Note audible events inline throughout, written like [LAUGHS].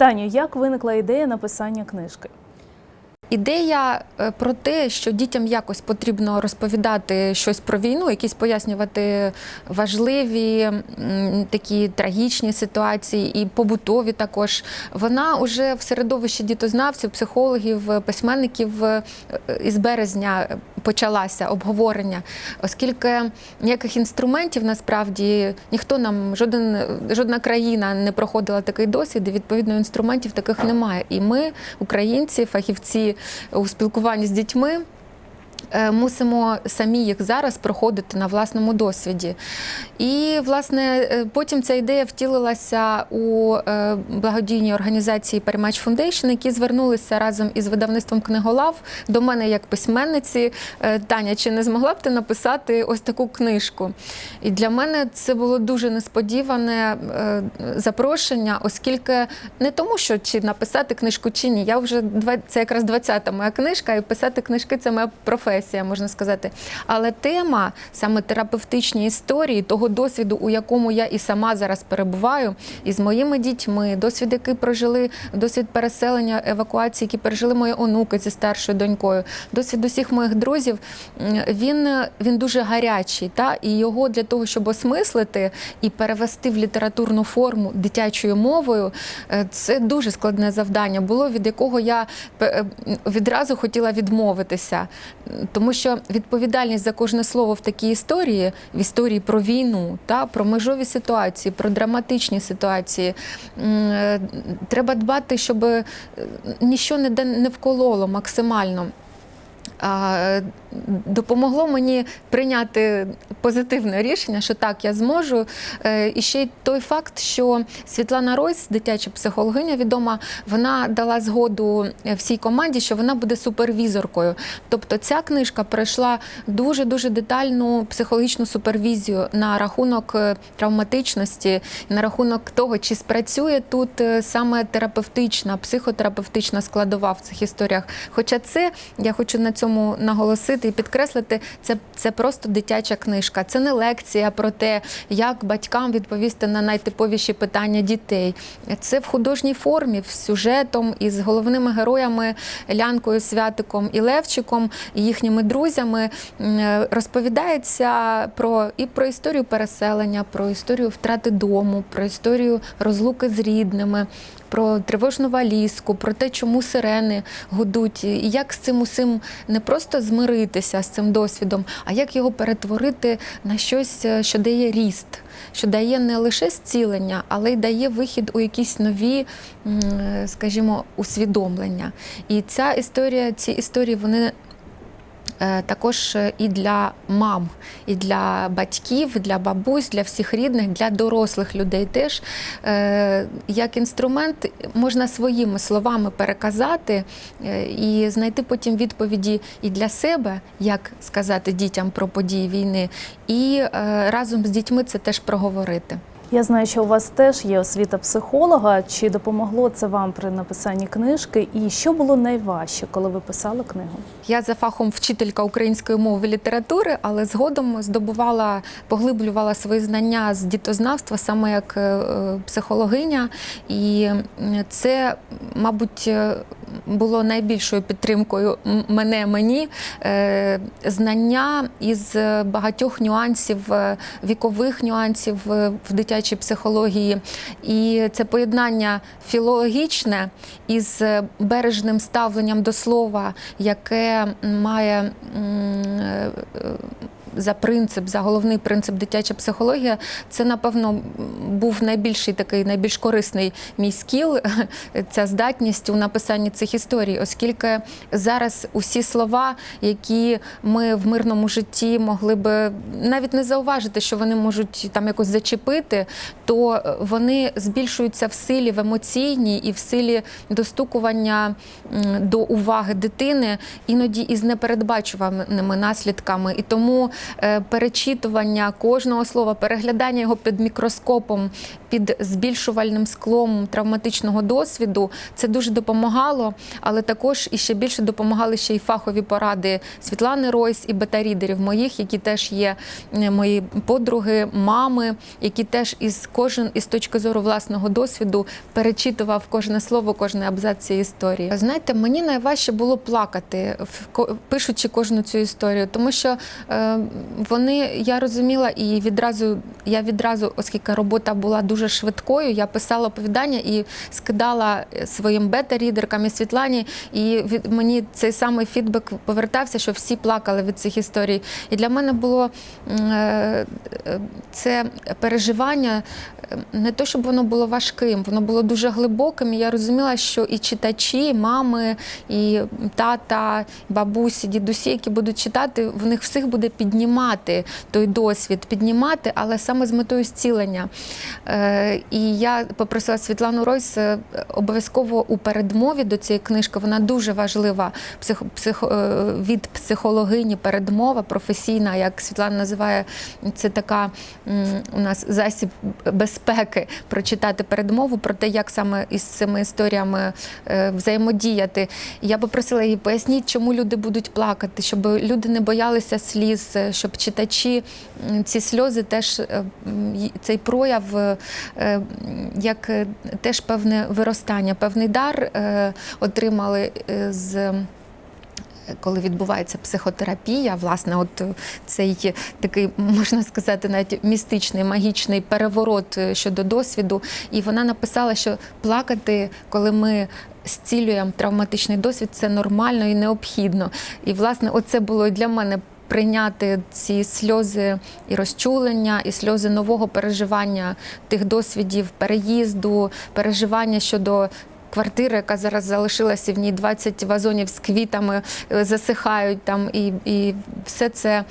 Таню, як виникла ідея написання книжки? Ідея е, про те, що дітям якось потрібно розповідати щось про війну, якісь пояснювати важливі такі трагічні ситуації і побутові також. Вона вже в середовищі дітознавців, психологів, письменників е, із березня почалася обговорення, оскільки ніяких інструментів насправді ніхто нам, жоден, жодна країна не проходила такий досвід, і відповідно інструментів таких немає. І ми, українці, фахівці у спілкуванні з дітьми. Е, Мусимо самі їх зараз проходити на власному досвіді. І, власне, е, потім ця ідея втілилася у е, благодійній організації Перемач Фундейшн, які звернулися разом із видавництвом книголав до мене як письменниці. Таня, чи не змогла б ти написати ось таку книжку? І для мене це було дуже несподіване запрошення, оскільки не тому, що чи написати книжку чи ні. Я вже це якраз 20-та моя книжка, і писати книжки це моя професія, можна сказати. Але тема саме терапевтичні історії, того досвіду, у якому я і сама зараз перебуваю, із моїми дітьми, досвід, який прожили, досвід переселення, евакуації, які пережили мої онуки зі старшою донькою, досвід усіх моїх друзів, він, він дуже гарячий. Та? І його для того, щоб осмислити і перевести в літературну форму дитячою мовою, е, це дуже складне завдання було, від якого я е, відразу хотіла відмовитися. Тому що відповідальність за кожне слово в такій історії, в історії про війну, та, про межові ситуації, про драматичні ситуації, е, треба дбати, щоб нічого ніщо не вкололо максимально. Допомогло мені прийняти позитивне рішення, що так, я зможу. Е, І ще й той факт, що Світлана Ройс, дитяча психологиня відома, вона дала згоду всій команді, що вона буде супервізоркою. Тобто ця книжка пройшла дуже дуже детальну психологічну супервізію на рахунок е, травматичності, на рахунок того, чи спрацює тут е, саме терапевтична, психотерапевтична складова в цих історіях. Хоча це я хочу на цьому наголосити і підкреслити, це, це просто дитяча книжка. Це не лекція про те, як батькам відповісти на найтиповіші питання дітей. Це в художній формі, з сюжетом із головними героями Лянкою, Святиком і Левчиком, і їхніми друзями е, розповідається про і про історію переселення, про історію втрати дому, про історію розлуки з рідними. Про тривожну валізку, про те, чому сирени гудуть, і як з цим усім не просто змиритися з цим досвідом, а як його перетворити на щось, е, що дає ріст, що дає не лише зцілення, але й дає вихід у якісь нові, е, скажімо, усвідомлення. І ця історія, ці історії, вони також е, і для мам, і для батьків, для бабусь, для всіх рідних, для дорослих людей теж е, як інструмент можна своїми словами переказати е, і знайти потім відповіді і для себе, як сказати дітям про події війни, і е, разом з дітьми це теж проговорити. Я знаю, що у вас теж є освіта психолога. Чи допомогло це вам при написанні книжки? І що було найважче, коли ви писали книгу? Я за фахом вчителька української мови і літератури, але згодом здобувала, поглиблювала свої знання з дітознавства саме як е, е, психологиня. І це, мабуть, е, було найбільшою підтримкою мене мені е, знання із багатьох нюансів, е, вікових нюансів е, в дитячій психології. І це поєднання філологічне із бережним ставленням до слова, яке має за принцип, за головний принцип дитяча психологія, це, напевно, був найбільший такий, найбільш корисний мій скіл, [LAUGHS] ця здатність у написанні цих історій, оскільки зараз усі слова, які ми в мирному житті могли би навіть не зауважити, що вони можуть там якось зачепити, то вони збільшуються в силі, в емоційній і в силі достукування до уваги дитини, іноді із непередбачуваними наслідками. І тому перечитування кожного слова, переглядання його під мікроскопом, під збільшувальним склом травматичного досвіду, це дуже допомагало, але також і ще більше допомагали ще й фахові поради Світлани Ройс і бета-рідерів моїх, які теж є е, мої подруги, мами, які теж із кожен із точки зору власного досвіду перечитував кожне слово, кожен абзац цієї історії. Знаєте, мені найважче було плакати, пишучи кожну цю історію, тому що е, вони я розуміла і відразу я відразу, оскільки робота була дуже швидкою, я писала оповідання і скидала своїм бета-рідеркам і Світлані, і від мені цей самий фідбек повертався, що всі плакали від цих історій. І для мене було е, це переживання не то, щоб воно було важким, воно було дуже глибоким. І я розуміла, що і читачі, мами, і тата, бабусі, дідусі, які будуть читати, в них всіх буде піднімати той досвід, піднімати, але саме з метою зцілення. Е, І я попросила Світлану Ройс е, обов'язково у передмові до цієї книжки. Вона дуже важлива псих, псих, е, від психологині передмова професійна, як Світлана називає, це така у нас засіб безпеки прочитати передмову про те, як саме із цими історіями взаємодіяти. Я попросила її поясніть, чому люди будуть плакати, щоб люди не боялися сліз, щоб читачі ці сльози теж е, цей прояв е, як е, теж певне виростання, певний дар отримали з. Коли відбувається психотерапія, власне, от цей такий можна сказати, навіть містичний, магічний переворот щодо досвіду. І вона написала, що плакати, коли ми зцілюємо травматичний досвід, це нормально і необхідно. І власне, оце було і для мене. Прийняти ці сльози і розчулення, і сльози нового переживання тих досвідів, переїзду, переживання щодо квартири, яка зараз залишилася, в ній 20 вазонів з квітами е, засихають там, і, і все це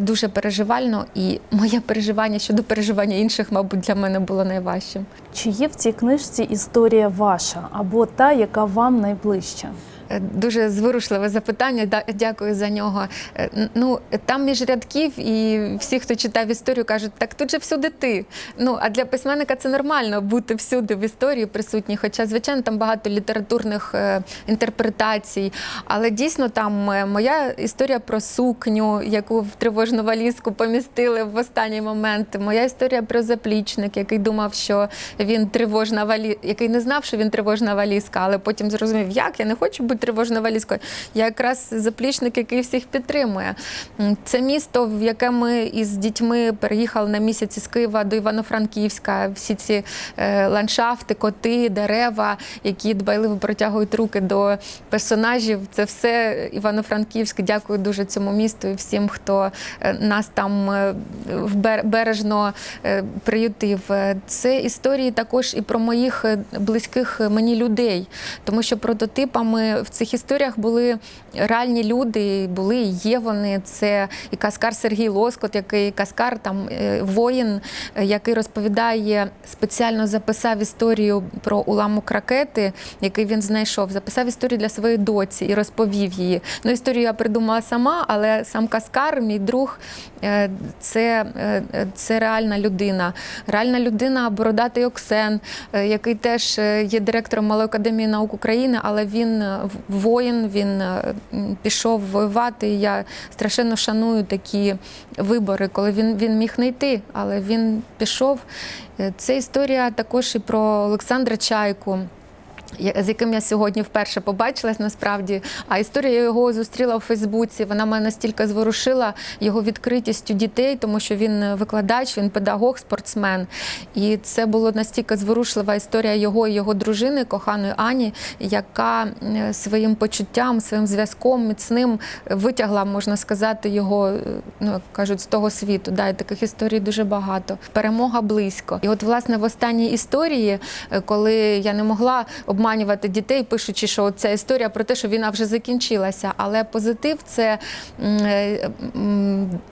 дуже переживально. І моє переживання щодо переживання інших, мабуть, для мене було найважчим. Чи є в цій книжці історія ваша або та, яка вам найближча? Е, Дуже зворушливе запитання. Дякую за нього. Е, Ну там між рядків, і всі, хто читав історію, кажуть, так тут же всюди ти. Ну а для письменника це нормально бути всюди в історії присутній. Хоча, звичайно, там багато літературних е, інтерпретацій. Але дійсно там моя історія про сукню, яку в тривожну валізку помістили в останній момент. Моя історія про заплічник, який думав, що він тривожна валі... який не знав, що він тривожна валізка, але потім зрозумів, як я не хочу бути тривожною валізкою. Я якраз заплічник, який всіх підтримує. Це місто, в яке ми із дітьми переїхали на місяці з Києва до Івано-Франківська. Всі ці е, ландшафти, коти, дерева, які дбайливо протягують руки до персонажів. Це все Івано-Франківськ. Дякую дуже цьому місту і всім, хто е, нас там е, бережно приютив. Це історії також і про моїх близьких мені людей, тому що прототипами в цих історіях були реальні люди, були і є вони. Це і каскар Сергій Лоскот, який каскар, там е, воїн, е, який розповідає, спеціально записав історію про уламок ракети, який він знайшов. Записав історію для своєї доці і розповів її. Ну, історію я придумала сама, але сам каскар, мій друг, е, це, це реальна людина. Реальна людина Бородатий Оксен, який теж є директором Малої академії наук України, але він воїн, він е, пішов воювати. Я страшенно шаную такі вибори, коли він, він міг не йти, але він пішов. Е, Це історія також і про Олександра Чайку. З яким я сьогодні вперше побачилась насправді. А історія його зустріла у Фейсбуці. Вона мене настільки зворушила його відкритістю дітей, тому що він викладач, він педагог, спортсмен. І це була настільки зворушлива історія його і його дружини, коханої Ані, яка е, своїм почуттям, своїм зв'язком міцним витягла, можна сказати, його, е, ну кажуть, з того світу. Да, і таких історій дуже багато. Перемога близько. І от, власне, в останній історії, е, коли я не могла обмежити обманювати дітей, пишучи, що ця історія про те, що війна вже закінчилася. Але позитив це е,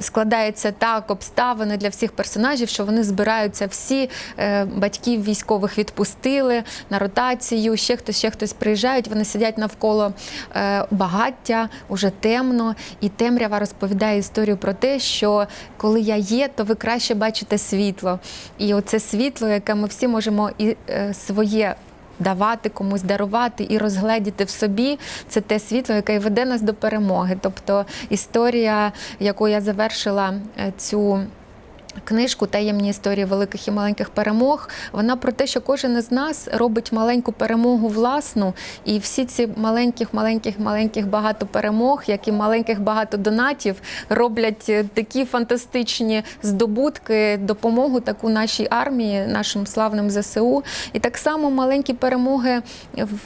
складається так, обставини для всіх персонажів, що вони збираються всі е, батьків військових відпустили на ротацію. Ще хтось, ще хтось приїжджають. Вони сидять навколо е, багаття, уже темно, і темрява розповідає історію про те, що коли я є, то ви краще бачите світло. І оце світло, яке ми всі можемо і своє. Давати комусь дарувати і розгледіти в собі це те світло, яке веде нас до перемоги. Тобто історія, яку я завершила е, цю книжку Таємні історії великих і маленьких перемог. Вона про те, що кожен із нас робить маленьку перемогу власну, і всі ці маленьких, маленьких, маленьких багато перемог, як і маленьких багато донатів, роблять е, такі фантастичні здобутки, допомогу таку нашій армії, нашим славним ЗСУ. І так само маленькі перемоги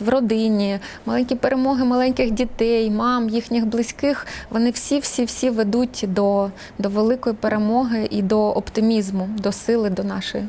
в родині, маленькі перемоги маленьких дітей, мам, їхніх близьких. Вони всі, всі, всі ведуть до, до великої перемоги і до оптимізму, до сили, до нашої.